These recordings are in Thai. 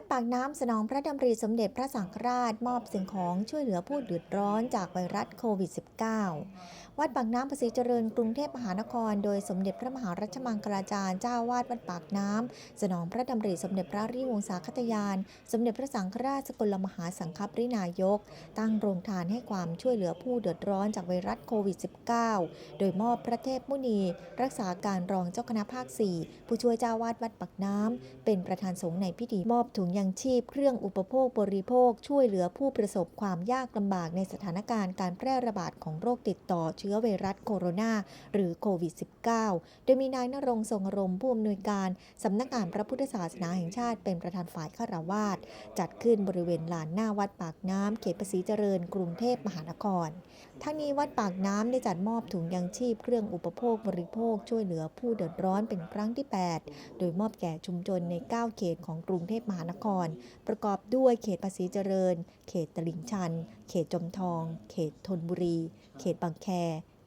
วัดปากน้ำสนองพระดำริสมเด็จพระสังฆราชมอบสิ่งของช่วยเหลือผู้เดือดร้อนจากไวรัสโควิด -19 วัดปากน้ำภาษีเจริญกรุงเทพมหานคร โดยสมเด็จพระมหารัชมังคลาจารย์เจ้าวาดวัดปากน้ำสนองพระดำริสมเด็จพระริวงศาคตยาน สมเด็จพระสังฆราชสกลมหาสังฆปรินายก ตั้งโรงทานให้ความช่วยเหลือผู้เดือดร้อนจากไวรัสโควิด -19 โดยมอบพระเทพมุนี รักษาการรองเจ้าคณะภาค 4 ผู้ช่วยเจ้าวาดวัดปากน้ำเป็นประธานสงฆ์ในพิธีมอบถุงยังชีพเครื่องอุปโภคบริโภคช่วยเหลือผู้ประสบความยากลำบากในสถานการณ์การแพร่ระบาดของโรคติดต่อเชื้อไวรัสโคโรนาหรือโควิด -19 โดยมีนายนรงทรงรมผู้อำนวยการสำนักงานพระพุทธศาสนาแห่งชาติเป็นประธานฝ่ายฆราวาสจัดขึ้นบริเวณลานหน้าวัดปากน้ำเขตภาษีเจริญกรุงเทพมหานคร ทั้งนี้วัดปากน้ำได้จัดมอบถุงยังชีพเครื่องอุปโภคบริโภคช่วยเหลือผู้เดือดร้อนเป็นครั้งที่ 8 โดยมอบแก่ชุมชนใน 9 เขตของกรุงเทพมหานคร ประกอบด้วยเขตภาษีเจริญ เขตตลิ่งชัน เขตจอมทอง เขตธนบุรี เขตบางแค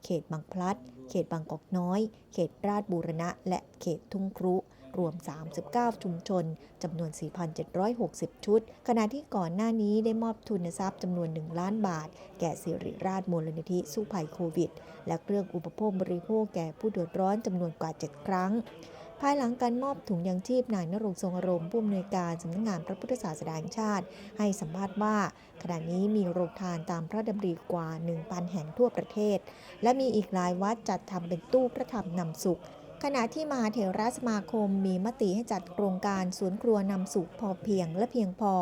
เขตบางพลัด เขตบางกอกน้อย เขตราชบูรณะ และเขตทุ่งครุ รวม 39 ชุมชนจำนวน 4,760 ชุด ขณะที่ก่อนหน้านี้ได้มอบทุนทรัพย์จำนวน 1 ล้านบาท แก่สิริราชมูลนิธิสู้ภัยโควิด และเครื่องอุปโภคบริโภคแก่ผู้เดือดร้อนจำนวนกว่า 7 ครั้งภายหลังการมอบถุงยังชีพนายนรงทรงอารมณ์ผู้อำนวยการสำนักงานพระพุทธศาสนาแห่งชาติ ให้สัมภาษณ์ว่า ขณะนี้มีโรงทานตามพระดำริกว่า 1,000 แห่งทั่วประเทศ และมีอีกหลายวัดจัดทำเป็นตู้พระธรรมนำสุข ขณะที่มหาเถรสมาคมมีมติให้จัดโครงการสวนครัวนำสุขพอเพียงและเพียงพอ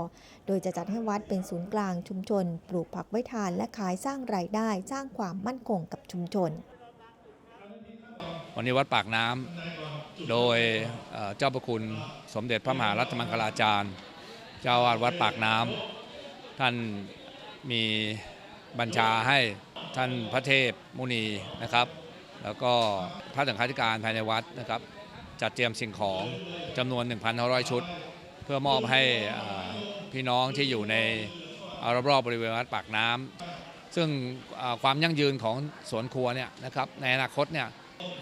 โดยจะจัดให้วัดเป็นศูนย์กลางชุมชน ปลูกผักไว้ทานและขายสร้างรายได้สร้างความมั่นคงกับชุมชน วันนี้วัดปากน้ำโดยเจ้าประคุณสมเด็จพระมหารัตมังคลาจารย์ เจ้าอาวาดวัดปากน้ำท่านมีบัญชาให้ท่านพระเทพมุนีนะครับ แล้วก็พระสังฆาธิการภายในวัดนะครับจัดเตรียมสิ่งของจำนวน 1,500 ชุด เพื่อมอบให้พี่น้องที่อยู่ในรอบๆบริเวณวัดปากน้ำซึ่งความยั่งยืนของสวนครัวเนี่ยนะครับในอนาคตเนี่ย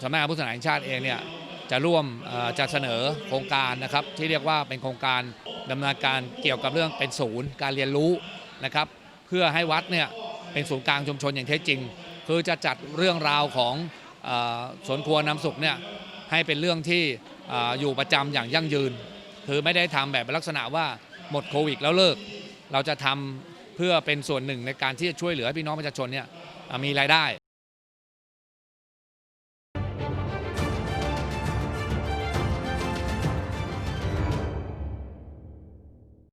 สำนักงานพุทธศาสนาแห่งชาติเองเนี่ยจะร่วมจะเสนอโครงการนะครับที่เรียกว่าเป็นโครงการดำเนินการเกี่ยวกับเรื่องเป็นศูนย์การเรียนรู้นะครับเพื่อให้วัดเนี่ยเป็นศูนย์กลางชุมชนอย่างแท้จริง คือจะจัดเรื่องราวของ สวนครัวนำสุขเนี่ยให้เป็นเรื่องที่ออยู่ประจำอย่างยั่งยืน คือไม่ได้ทำแบบลักษณะว่าหมดโควิดแล้วเลิก เราจะทำเพื่อเป็นส่วนหนึ่งในการที่จะช่วยเหลือพี่น้องประชาชนเนี่ยมีรายได้